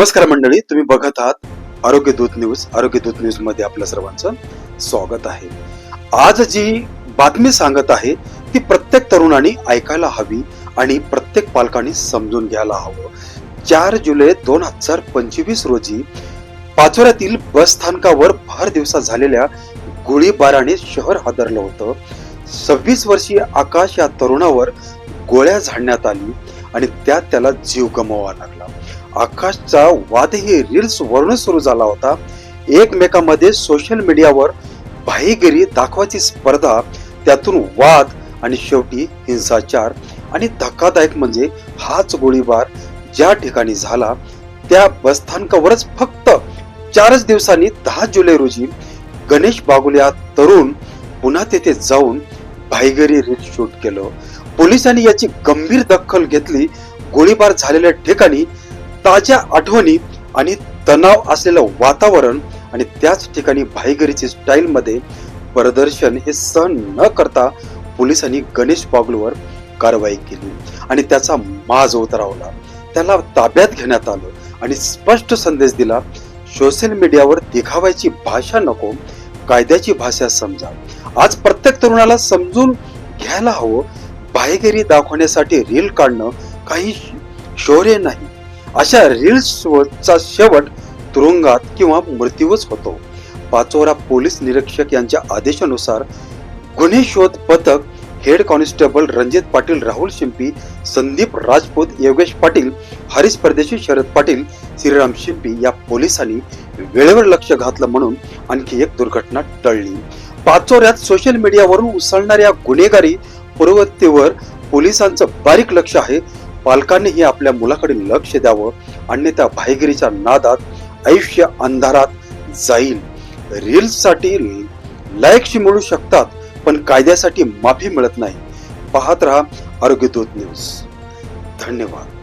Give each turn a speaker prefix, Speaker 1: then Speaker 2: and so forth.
Speaker 1: नमस्कार मंडळी तुम्ही बघत आहात आरोग्य दूत न्यूज आरोग्य दूत न्यूजमध्ये आपल्या सर्वांचं स्वागत आहे. आज जी बातमी सांगत आहे ती प्रत्येक तरुणाने ऐकायला हवी आणि प्रत्येक पालकांनी समजून घ्यायला हवं. चार जुलै दोन हजार पंचवीस रोजी पाचोऱ्यातील बस स्थानकावर भर दिवसा झालेल्या गोळीबाराने शहर हादरलं होतं. सव्वीस वर्षीय आकाश या तरुणावर गोळ्या झाडण्यात आली आणि त्यात त्याला जीव गमवावा लागला. आकाशचा वादही रील्स वरून सुरू झाला होता. एकमेकांमध्ये सोशल मीडियावर भाईगिरी दाखवायची स्पर्धा त्यातून वाद आणि शेवटी हिंसाचार. आणि धक्कादायक म्हणजे हाच गोळीबार ज्या ठिकाणी झाला त्या बसस्थानकावरच फक्त चारच दिवसांनी दहा जुलै रोजी गणेश बागुल्या तरुण पुन्हा तेथे जाऊन भाईगरी रील शूट केलं. पोलिसांनी याची गंभीर दखल घेतली. गोळीबार झालेल्या ठिकाणी ताज्या आठवणी आणि तणाव असलेलं वातावरण आणि त्याच ठिकाणी भाईगरीची स्टाईल मध्ये प्रदर्शन हे सहन न करता पोलिसांनी गणेश बागलूवर कारवाई केली. आणि त्याचा माज उतरवला. त्याला ताब्यात घेण्यात आलं आणि स्पष्ट संदेश दिला सोशल मीडियावर दिखावायची भाषा नको कायद्याची भाषा समजा. आज प्रत्येक तरुणाला समजून घ्यायला हवं. बाहेगिरी दाखवण्यासाठी रील काढणं काही शौर्य नाही. अशा रील्सचा शेवट तुरुंगात किंवा मृत्यूच होतो. पाचोरा पोलीस निरीक्षक यांच्या आदेशानुसार गुन्हे शोध पथक हेड कॉन्स्टेबल रणजित पाटील राहुल शिंपी संदीप राजपूत योगेश पाटील हरीश परदेशी शरद पाटील श्रीराम शिंपी या पोलिसांनी वेळेवर लक्ष घातलं म्हणून आणखी एक दुर्घटना टळली. पाचोऱ्यात सोशल मीडियावरून उसळणाऱ्या गुन्हेगारी प्रवृत्तीवर पोलिसांचं बारीक लक्ष आहे. पालकांनीही आपल्या मुलाकडे लक्ष द्यावं अन्यथा भाईगिरीच्या नादात आयुष्य अंधारात जाईल. रील्ससाठी लाईक्स मिळू शकतात पण कायद्यासाठी माफी मिळत नाही. पाहत रहा आरोग्यदूत न्यूज. धन्यवाद.